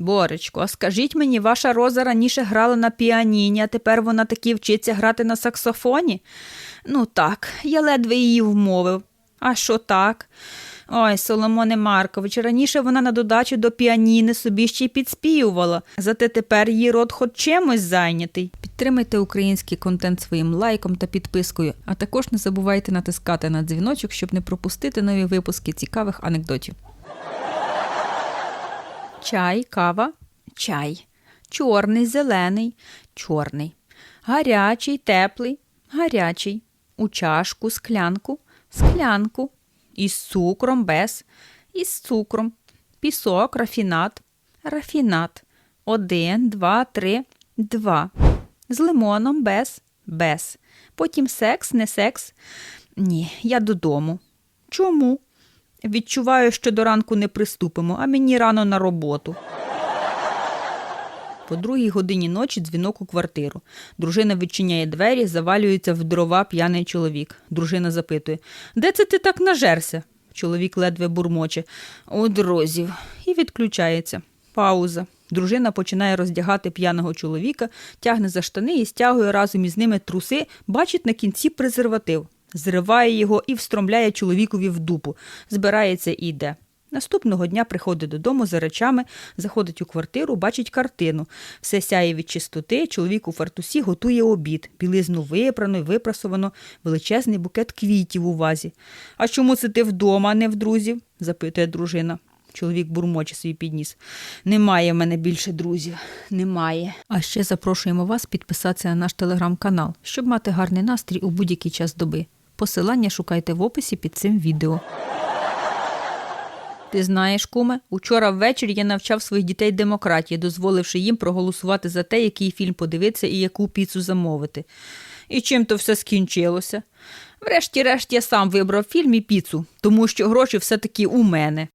Боречко, скажіть мені, ваша Роза раніше грала на піаніні, а тепер вона таки вчиться грати на саксофоні? Ну так, я ледве її вмовив. А що так? Ой, Соломоне Маркович, раніше вона на додачу до піаніни собі ще й підспівувала, зате тепер її рот хоч чимось зайнятий. Підтримайте український контент своїм лайком та підпискою, а також не забувайте натискати на дзвіночок, щоб не пропустити нові випуски цікавих анекдотів. Чай, кава, чай. Чорний, зелений, чорний. Гарячий, теплий, гарячий. У чашку, склянку, склянку. Із цукром, без, із цукром. Пісок, рафінат, рафінат. Один, два, три, два. З лимоном, без, без. Потім секс, не секс. Ні, я додому. Чому? Відчуваю, що до ранку не приступимо, а мені рано на роботу. По другій годині ночі дзвінок у квартиру. Дружина відчиняє двері, завалюється в дрова п'яний чоловік. Дружина запитує: Де це ти так нажерся? Чоловік ледве бурмоче. У друзів. І відключається. Пауза. Дружина починає роздягати п'яного чоловіка, тягне за штани і стягує разом із ними труси, бачить на кінці презерватив. Зриває його і встромляє чоловікові в дупу. Збирається і йде. Наступного дня приходить додому за речами, заходить у квартиру, бачить картину. Все сяє від чистоти, чоловік у фартусі готує обід, білизну випрано й випрасовано, величезний букет квітів у вазі. А чому це ти вдома, а не в друзів? запитує дружина. Чоловік бурмоче свій підніс. Немає в мене більше друзів. Немає. А ще запрошуємо вас підписатися на наш телеграм-канал, щоб мати гарний настрій у будь-який час доби. Посилання шукайте в описі під цим відео. Ти знаєш, куме, учора ввечері я навчав своїх дітей демократії, дозволивши їм проголосувати за те, який фільм подивитися і яку піцу замовити. І чим то все скінчилося? Врешті-решт я сам вибрав фільм і піцу, тому що гроші все-таки у мене.